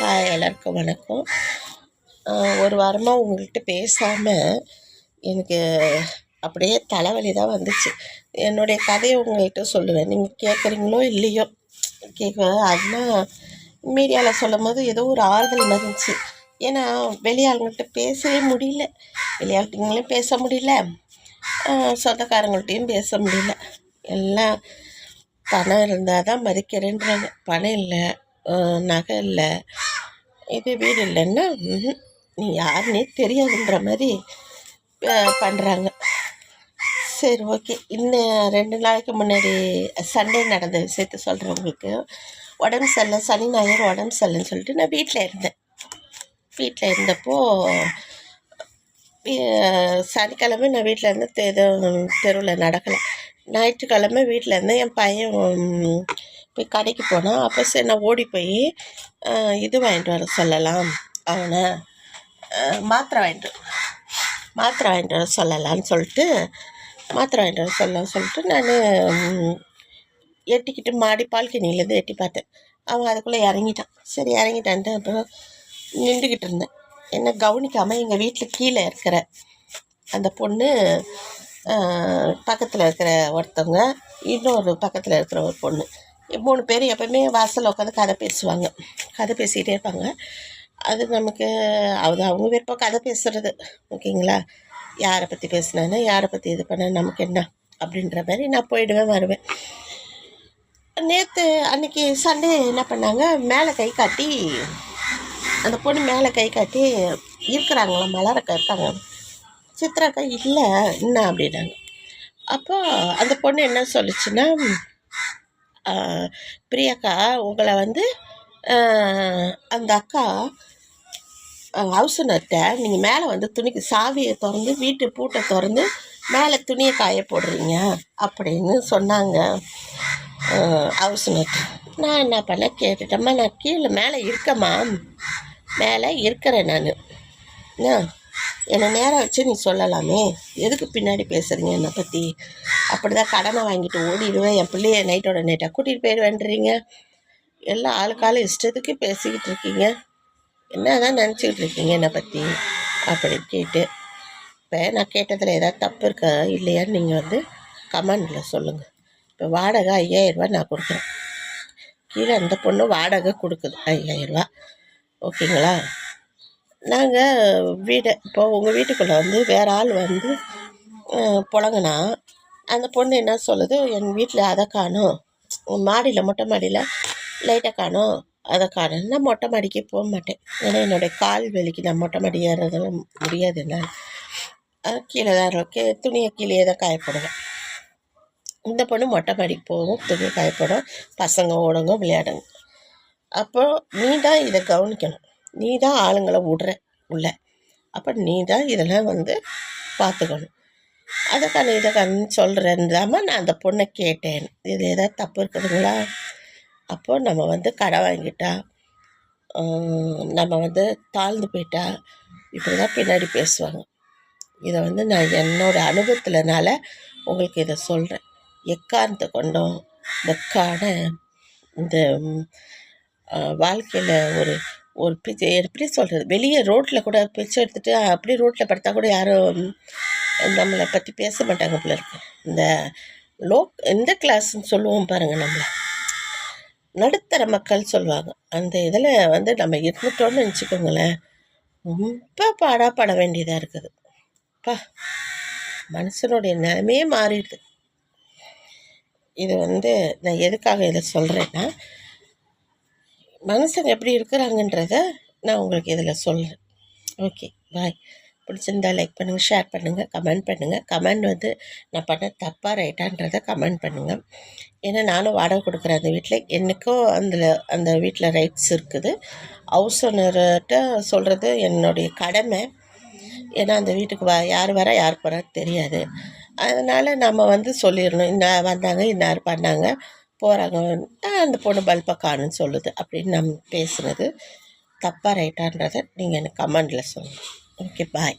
Hi எல்லாருக்கும் வணக்கம். ஒரு வாரமாக உங்கள்கிட்ட பேசாமல் எனக்கு அப்படியே தலைவலி தான் வந்துச்சு. என்னுடைய கதையை உங்கள்கிட்ட சொல்லுவேன் நீங்கள் கேட்குறீங்களோ இல்லையோ கேட்க அதுதான் மீடியாவில் சொல்லும் போது ஏதோ ஒரு ஆறுதல் இருந்துச்சு ஏன்னா வெளியாளுங்கள்கிட்ட பேசவே முடியல. வெளியாளுங்களையும் பேச முடியல. சொந்தக்காரங்கள்ட்டையும் பேச முடியல. எல்லாம் பணம் இருந்தால் தான் மதிக்கிறேன்றாங்க. பணம் இல்லை நகை இல்லை இது வீடு இல்லைன்னா நீ யாருன்னே தெரியாதுன்ற மாதிரி பண்ணுறாங்க சரி ஓகே. இன்னும் ரெண்டு நாளைக்கு முன்னாடி சண்டே நடந்த விஷயத்த சொல்கிறேன் உங்களுக்கு. உடம்பு சரியில்லை சனி ஞாயிறு உடம்பு சரியில்லைன்னு சொல்லிட்டு நான் வீட்டில் இருந்தேன். வீட்டில் இருந்தப்போ சனிக்கிழமை நான் வீட்டில் இருந்து தெ தெருவில் நடக்கலை. ஞாயிற்றுக்கிழமை வீட்டில் இருந்தேன் என் பையன் போய் கடைக்கு போனான் அப்போ சரி நான் ஓடி போய் இது வாங்கிட்டு வர சொல்லலாம் அவனை மாத்திரை வாங்கிட்டு மாத்திரை வாங்கிட்டு வர சொல்லலாம்னு சொல்லிட்டு மாத்திரை வாங்கிட்டு வர சொல்லலாம்னு சொல்லிட்டு நான் எட்டிக்கிட்டு மாடி பால்கனியிலேருந்து எட்டி பார்த்தேன். அவன் அதுக்குள்ளே இறங்கிட்டான். சரி இறங்கிட்டான்ட்டு அப்புறம் நின்றுக்கிட்டு இருந்தேன். என்ன கவனிக்காமல் எங்கள் வீட்டில் கீழே இருக்கிற அந்த பொண்ணு பக்கத்தில் இருக்கிற ஒருத்தவங்க இன்னொரு பக்கத்தில் இருக்கிற ஒரு பொண்ணு. மூணு பேர் எப்பவுமே வாசலில் உட்காந்து கதை பேசுவாங்க. கதை பேசிகிட்டே இருப்பாங்க. அது நமக்கு அது அவங்க விருப்பம் கதை பேசுகிறது ஓகேங்களா? யாரை பற்றி பேசினானே யாரை பற்றி இது பண்ண நமக்கு என்ன? அப்படின்ற மாதிரி நான் போயிடுவேன் வருவேன். நேற்று அன்னைக்கு சண்டே என்ன பண்ணாங்க? மேலே கை காட்டி அந்த பொண்ணு மேலே கை காட்டி இருக்கிறாங்களா மலரக்க இருக்காங்க. சித்ராக்கா இல்லை என்ன? அப்படின்னாங்க. அப்போ அந்த பொண்ணு என்ன சொல்லுச்சுன்னா பிரியாக்கா உங்களை வந்து அந்த அக்கா ஹவுஸ் ஓனர்கிட்ட நீங்கள் மேலே வந்து துணிக்கு சாவியை திறந்து வீட்டு பூட்டை திறந்து மேலே துணியை காய போடுறீங்க அப்படின்னு சொன்னாங்க ஹவுஸ் ஓனர்கிட்ட நான் என்ன பண்ண கேட்டுட்டேம்மா நான் கீழே மேலே இருக்கேம்மா. மேலே இருக்கிறேன் நான். என்னை நேராக வச்சு நீ சொல்லலாமே. எதுக்கு பின்னாடி பேசுகிறீங்க என்னை பற்றி அப்படி தான் கடனை வாங்கிட்டு ஓடிடுவேன். என் பிள்ளைய நைட்டோட நைட்டாக கூட்டிகிட்டு போயிடுவேன்றீங்க. எல்லாம் ஆளுக்காலும் இஷ்டத்துக்கு பேசிக்கிட்டு இருக்கீங்க. என்ன தான் நினச்சிக்கிட்டு இருக்கீங்க என்னை பற்றி அப்படின்னு கேட்டு இப்போ நான் கேட்டதில் ஏதாவது தப்பு இருக்கா இல்லையான்னு நீங்கள் வந்து கமெண்டில் சொல்லுங்கள் இப்போ வாடகை ஐயாயிரரூபா நான் கொடுக்குறேன். கீழே அந்த பொண்ணு வாடகை கொடுக்குது. ஐயாயிரரூபா ஓகேங்களா? நாங்கள் வீடு இப்போ உங்கள் வீட்டுக்குள்ளே வந்து வேறு ஆள் வந்து புழங்கினா அந்த பொண்ணு என்ன சொல்லுது? என் வீட்டில் அதை காணும். மாடியில் மொட்டை மாடியில் லைட்டை காணும். அதை காணும் நான் மொட்டை மாடிக்கு போக மாட்டேன். ஏன்னா என்னுடைய கால் வெளிக்கு நான் மொட்டை மாடி ஏறுறதெல்லாம் முடியாது என்னால். கீழே தான் இருக்கு துணியை கீழே தான் காயப்படுவேன். இந்த பொண்ணு மொட்டை மாடிக்கு போகும். துணி காயப்படும். பசங்க ஓடுங்க விளையாடுங்க. அப்போ நீ தான் இதை கவனிக்கணும். நீ தான் ஆளுங்களை விடுற உள்ள. அப்போ நீ தான் இதெல்லாம் வந்து பார்த்துக்கணும் அதுக்கான இதுக்கான சொல்கிறேன்தாம நான் அந்த பொண்ணை கேட்டேன். இது ஏதாவது தப்பு இருக்குதுங்களா? அப்போது நம்ம வந்து கடை வாங்கிட்டா நம்ம வந்து தாழ்ந்து போயிட்டா இப்படி தான் பின்னாடி பேசுவாங்க. இதை வந்து நான் என்னோடய அனுபவத்தினால உங்களுக்கு இதை சொல்கிறேன் எக்காரணத்தை கொண்டோம் இந்த இந்த வாழ்க்கையில் ஒரு ஒரு பிச்சை எப்படி சொல்கிறது வெளியே ரோட்டில் கூட பிச்சை எடுத்துகிட்டு அப்படியே ரோட்டில் படுத்தா கூட யாரும் நம்மளை பற்றி பேச மாட்டாங்க போல இருக்கு. இந்த லோ எந்த கிளாஸ்ன்னு சொல்லுவோம் பாருங்கள் நம்மளை. நடுத்தர மக்கள் சொல்லுவாங்க. அந்த இதில் வந்து நம்ம இருந்துட்டோம்னு நினச்சிக்கோங்களேன். ரொம்ப பாடாப்பட வேண்டியதாக இருக்குது. பா மனுஷனுடைய நிலைமையே மாறிடுது. இது வந்து நான் எதுக்காக இதை சொல்கிறேன்னா மனுஷங்க எப்படி இருக்கிறாங்கன்றத நான் உங்களுக்கு இதில் சொல்கிறேன் ஓகே பாய் பிடிச்சிருந்தா லைக் பண்ணுங்கள் ஷேர் பண்ணுங்கள் கமெண்ட் பண்ணுங்கள் கமெண்ட் வந்து நான் பண்ண தப்பாக ரைட்டான்றதை கமெண்ட் பண்ணுங்கள் ஏன்னா நானும் வாடகை கொடுக்குறேன் அந்த வீட்டில் எனக்கும் அந்த அந்த வீட்டில் ரைட்ஸ் இருக்குது. ஹவுஸ் ஓனர்கிட்ட சொல்கிறது என்னுடைய கடமை. ஏன்னா அந்த வீட்டுக்கு வ யார் வர யார் போகிறா தெரியாது. அதனால் நம்ம வந்து சொல்லிடணும். இன்னும் வந்தாங்க இன்னார் பண்ணாங்க. போகிறாங்க அந்த பொண்ணு பல்பாக காணுன்னு சொல்லுது அப்படின்னு நம்ம பேசுனது தப்பாக ரைட்டான்றதை நீங்கள் எனக்கு கமெண்டில் சொல்லுங்கள் ஓகே பாய்.